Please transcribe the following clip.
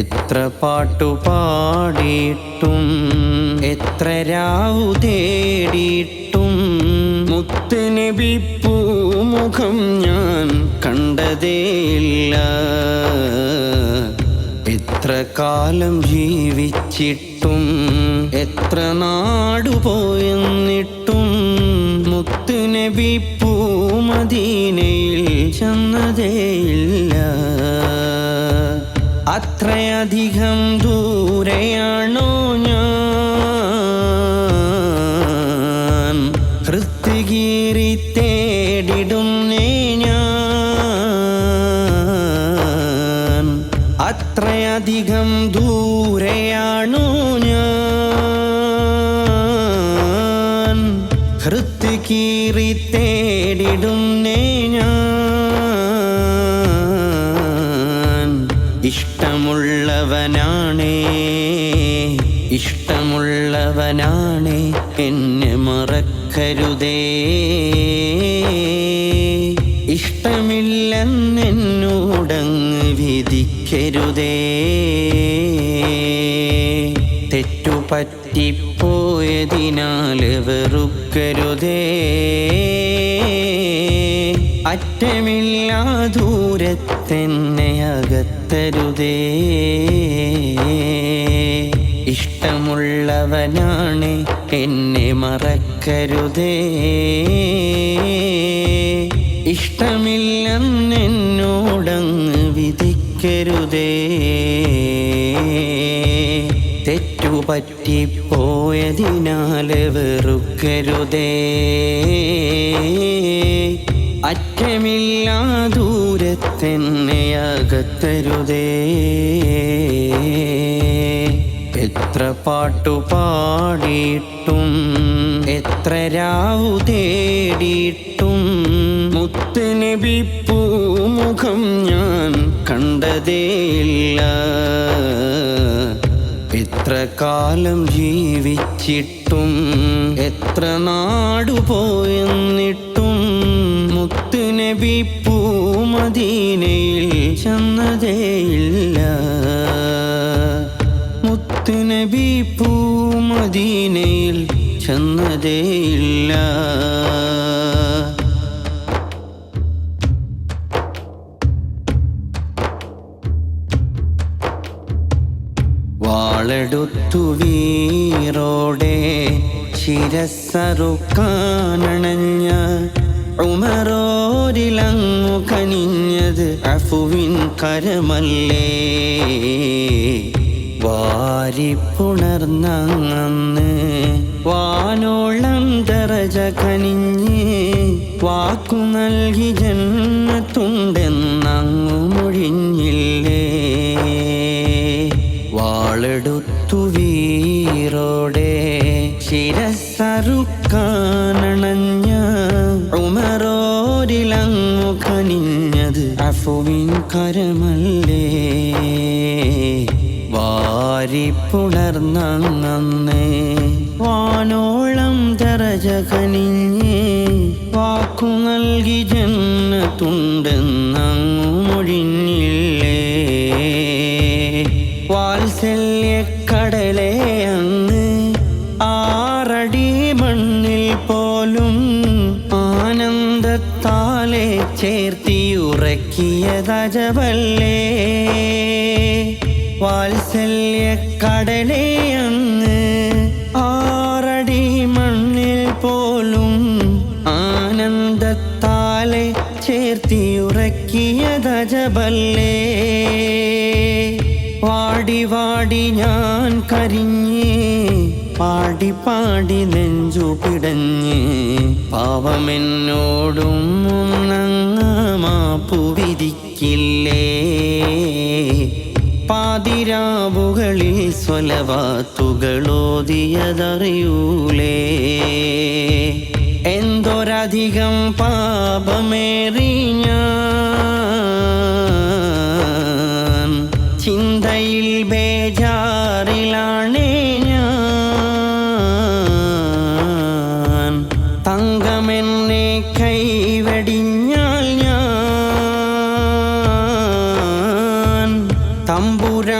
എത്ര പാട്ടു പാടിയിട്ടും എത്ര രാവു തേടിയിട്ടും. മുത്തുനബി പൂമുഖം ഞാൻ കണ്ടതേയില്ല. എത്ര കാലം ജീവിച്ചിട്ടും എത്ര നാടുപോയെന്നിട്ടും മുത്തുനബി പൂമദീനയിൽ ചെന്നതേയില്ല. അത്രയധികം ദൂരെയാണോ ഞാൻ? ഹൃത്തികീറി തേടിടുന്നേ ഞാൻ. അത്രയധികം ദൂരെയാണോ ഞാൻ? ഹൃത്തികീറി തേടിടുന്നേ ഞാൻ. ഇഷ്ടമുള്ളവനാണേ ഇഷ്ടമുള്ളവനാണേ എന്നെ മറക്കരുതേ. ഇഷ്ടമില്ലെന്നെന്നോടങ്ങ് വിധിക്കരുതേ. തെറ്റുപറ്റിപ്പോയതിനാൽ വെറുക്കരുതേ. അറ്റമില്ലാ ദൂരത്തെന്നെ അകത്തരുതേ. ഇഷ്ടമുള്ളവനാണ് എന്നെ മറക്കരുതേ. ഇഷ്ടമില്ലെന്നെന്നോടങ്ങ് വിധിക്കരുതേ. തെറ്റുപറ്റിപ്പോയതിനാൽ വെറുക്കരുതേ. അറ്റമില്ലാ ദൂരത്തെന്നെ അകത്തരുതേ. എത്ര പാട്ടു പാടിയിട്ടും എത്ര രാവു തേടിയിട്ടും മുത്തുനബി പൂമുഖം ഞാൻ കണ്ടതേയില്ല. എത്ര കാലം ജീവിച്ചിട്ടും എത്ര നാടുപോയെന്നിട്ടും മുത്തുനബി പൂമദീനയിൽ ചെന്നതേയില്ല. മുത്തുനബി പൂമദീനയിൽ ചെന്നതേയില്ല. വാളെടുത്തു വീറോടെ ശിരസറുക്കാനണഞ്ഞ ഉമറോരിലങ്ങു കനിഞ്ഞത് കരമല്ലേ? വാരിപ്പുണർന്നങ്ങന്ന് വാനോളം ദറജ കനിഞ്ഞ് വാക്കു നൽകി ജന്മത്തുണ്ടെന്നങ്ങു മൊഴിഞ്ഞില്ലേ? വാളെടുത്തു വീറോടെ ശിരസറുക്കാനണഞ്ഞ ഉമറോരിലങ്ങു കനിഞ്ഞത് അഫുവിൻ കരമല്ലേ? വാരിപ്പുണർന്നങ്ങന്ന് വാനോളം ദറജ കനിഞ്ഞ് വാക്കു നൽകി ജന്മത്തുണ്ടെന്നങ്ങു മൊഴിഞ്ഞില്ലേ? വാത്സല്യക്കടലേ അങ്ങ് ആറടി മണ്ണിൽ പോലും ആനന്ദത്താലെ ചേർത്തിയുറക്കിയതജവല്ലേ കടലേ അങ്ങ് ആറടി മണ്ണിൽ പോലും ആനന്ദത്താലെ ചേർത്തിയുറക്കിയതജബല്ലേ വാടി വാടി ഞാൻ കരിഞ്ഞ് പാടി പാടി നെഞ്ചു പിടഞ്ഞ് പാവമെന്നോടും മാപ്പു വിധിക്കില്ലേ? പാതിരാവുകളിൽ സ്വലവാത്തുകളോതിയതറിയൂലേ? എന്തൊരധികം പാപമേറി ഞാൻ ചിന്തയിൽ தம்புர